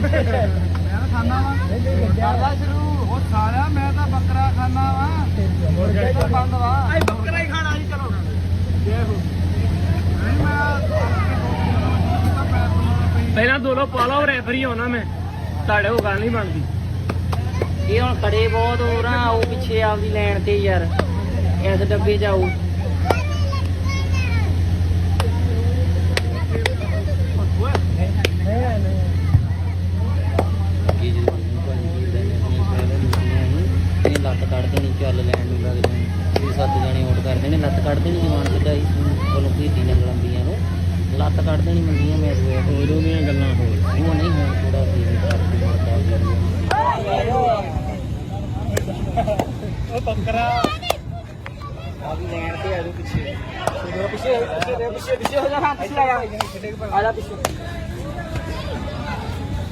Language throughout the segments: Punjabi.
ਮੈਂ ਖਾਣਾ ਵਾ ਕਰਦਾ ਸ਼ੁਰੂ ਉਹ ਸਾਲਿਆ ਮੈਂ ਤਾਂ ਬੱਕਰਾ ਖਾਣਾ ਵਾ ਬੰਦ ਵਾ ਆਈ ਬੱਕਰਾ ਹੀ ਖਾਣਾ ਜੀ ਚਲੋ ਨਹੀਂ ਮੈਂ ਪਹਿਲਾਂ ਦੋ ਲੋ ਪਾ ਲਓ ਰੈਫਰੀ ਹੋਣਾ ਮੈਂ। ਤੁਹਾਡੇ ਉਹ ਗੱਲ ਨਹੀਂ ਬਣਦੀ। ਇਹ ਹੁਣ ਖੜੇ ਬਹੁਤ ਹੋ ਰਾਂ ਉਹ ਪਿੱਛੇ ਆਪਦੀ ਲੈਣ ਤੇ ਯਾਰ, ਇਸ ਡੱਬੇ ਜਾਓ ਇਹ ਲੱਤ ਕੱਢ ਦੇਣੀ ਚੱਲ ਲੈਣ ਨੂੰ ਲੱਗ ਜਾਣੀ। ਇਹ ਸੱਤ ਜਣੇ ਆਊਟ ਕਰ ਦੇਣੇ ਲੱਤ ਕੱਢ ਦੇਣੀ ਜਵਾਨ ਕਢਾਈ ਕੋਲੋਂ ਭੀਤੀ ਨਾਲ ਲੰਬੀਆਂ ਨੂੰ। ਲੱਤ ਕੱਢ ਦੇਣੀ ਮੰਗੀਆਂ ਮੈਚ ਹੋਇਆ ਉਦੋਂ ਦੀਆਂ ਗੱਲਾਂ ਹੋਰ ਉਹ ਨਹੀਂ ਹੁਣ ਥੋੜਾ ਸੀ ਕਰਦੀ ਉਹ ਬੱਕਰਾ। ਆਵੀ ਲੈਣ ਤੇ ਆ ਜੋ ਪਿੱਛੇ। ਪਿੱਛੇ ਪਿੱਛੇ ਪਿੱਛੇ ਪਿੱਛੇ ਹੋ ਜਾ ਹਾਂ ਪਿੱਛੇ ਆ ਜਾ। ਆ ਜਾ। ਪਿੱਛੇ।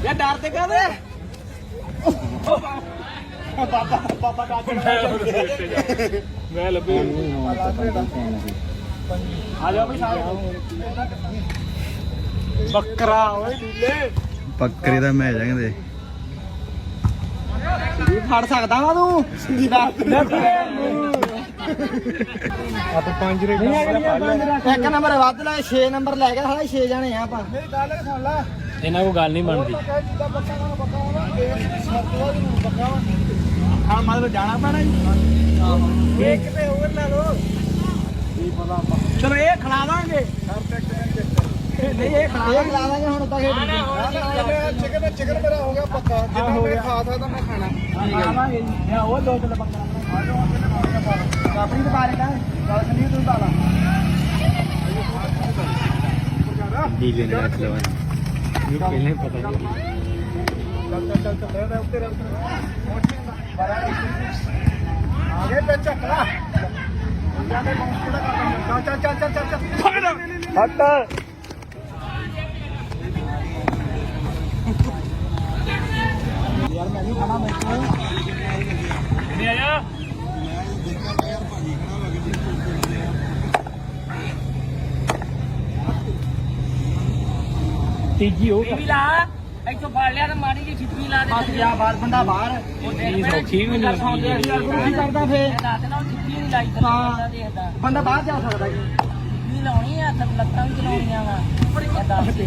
ਯਾ ਡਰ ਤੇ ਕਾਦੇ ਬਾਬਾ ਬਾਬਾ ਡਾਕਟਰ ਮੈਂ ਲੱਭੀ ਆ ਜਾ ਬਈ ਸਾਰੇ ਬੱਕਰਾ ਓਏ ਢੀਲੇ ਬੱਕਰੇ ਦਾ ਮੈਚ ਆ ਕਹਿੰਦੇ ਇਹ ਫੜ ਸਕਦਾ ਵਾ ਤੂੰ ਆਪਾਂ ਪੰਜ ਰੇਟ। ਇੱਕ ਨੰਬਰ ਵੱਧ ਲੈ 6 ਨੰਬਰ ਲੈ ਗਿਆ ਸਾਲਾ 6 ਜਾਣੇ ਆ ਆਪਾਂ। ਮੇਰੀ ਗੱਲ ਸੁਣ ਲੈ। ਇਹਨਾਂ ਕੋ ਗੱਲ ਨਹੀਂ ਬਣਦੀ। हमारे को जाना पड़ा एक पे और ला लो चलो एक खड़ा देंगे नहीं एक खड़ा एक ला देंगे हम तक चिकन चिकन मेरा हो गया पक्का जितना मैंने खा था तो मैं खाना ठीक है और दो चलो पक्का काफ़ी तो बारे का गलत नहीं तू डाला दी लेने का चलो ये पहले पता नहीं चल चल चल चल उतर उतर ਰੱਖ ਆਗੇ ਤੇ ਚੱਕਲਾ ਚੱਲ ਚੱਲ ਚੱਲ ਚੱਲ ਚੱਲ ਹੱਟ ਯਾਰ ਮੈਂ ਨਹੀਂ ਖਾਣਾ ਮੈਂ ਨਹੀਂ ਆਇਆ ਤੀਜੀ ਉਹ ਵੀ ਲਾ ਇੱਥੋਂ ਫੜ ਲਿਆ ਤੇ ਮਾੜੀ ਜੀ ਛਿੱਤਰੀ ਲਾ ਦੇ ਜਾ ਬਾਹਰ ਬੰਦਾ ਬਾਹਰ। ਇਹ ਸੌਖੀ ਵੀ ਨਹੀਂ ਕੀ ਕਰਦਾ ਫੇਰ? ਦੱਸ ਨਾ ਛਿੱਤਰੀ ਨਹੀਂ ਲਾਈ। ਤਾਂ ਦੇਖਦਾ। ਬੰਦਾ ਬਾਹਰ ਜਾ ਸਕਦਾ ਜੀ। ਛਿੱਤਰੀ ਲਾਉਣੀ ਆ ਤਾਂ ਲੱਤਾਂ ਵੀ ਚਲਾਉਣੀਆਂ ਵਾ। ਇਹ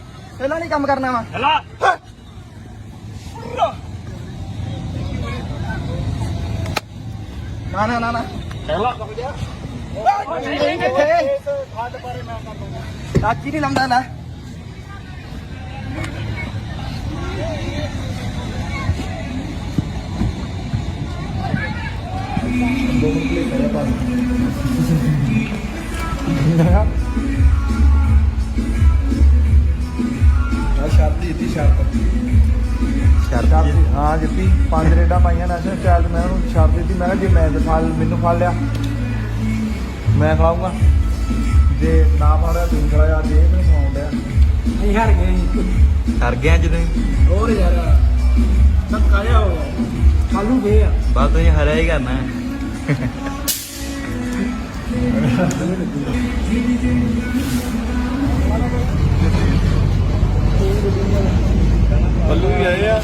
ਪਹਿਲਾਂ ਨਹੀਂ ਕੰਮ ਕਰਨਾ ਵਾ ਹਲਾ ਨਾ ਨਾ ਨਾ ਨਾ ਹਲਾ ਨਹੀਂ ਕਿੱਥੇ ਚਾਚੀ ਨਹੀਂ ਲੰਦਾ ਲੈ ਸ਼ਰਤ ਦਿੱਤੀ ਸ਼ਰਤ ਸ਼ਰਤ ਹਾਂ। ਜਿੱਤੀ ਪੰਜ ਰੇਡਾਂ ਪਾਈਆਂ ਨੈਸ਼ਨਲ ਸਟਾਈਲ ਮੈਂ ਉਹਨੂੰ ਸ਼ਰਤ ਦਿੱਤੀ ਮੈਂ ਕਿਹਾ ਜੇ ਮੈਂ ਦਿਖਾ ਮੈਨੂੰ ਫੜ ਲਿਆ। ਮੈਂ ਖਿਲਾਊਂਗਾ। ਜੇ ਨਾ ਫੜਿਆ ਤੂੰ ਖਿਲਾਇਆ ਜੇ ਮੈਨੂੰ ਡਿਆ। ਨਹੀਂ ਹਾਰ ਗਏ ਕਰ ਗਿਆ ਜਦੋਂ ਹੋਰ ਯਾਰ ਧੱਕਾ ਜਿਹਾ ਹੋ ਖਾਲੂ ਗਏ ਆ। ਬਾਅਦ ਤੁਸੀਂ ਹਰਿਆ ਹੀ ਕਰਨਾ ਹੈ। ਬੱਲੂ ਵੀ ਆਏ ਆ।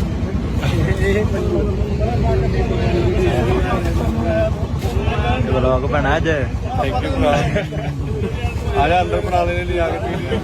ਬਣਾ ਅੱਜ ਥੈਂਕ ਯੂ ਭਰਾ। ਆ ਜਾ ਅੰਦਰ ਬਣਾ ਲੈਣੇ ਲਈ ਆ ਕੇ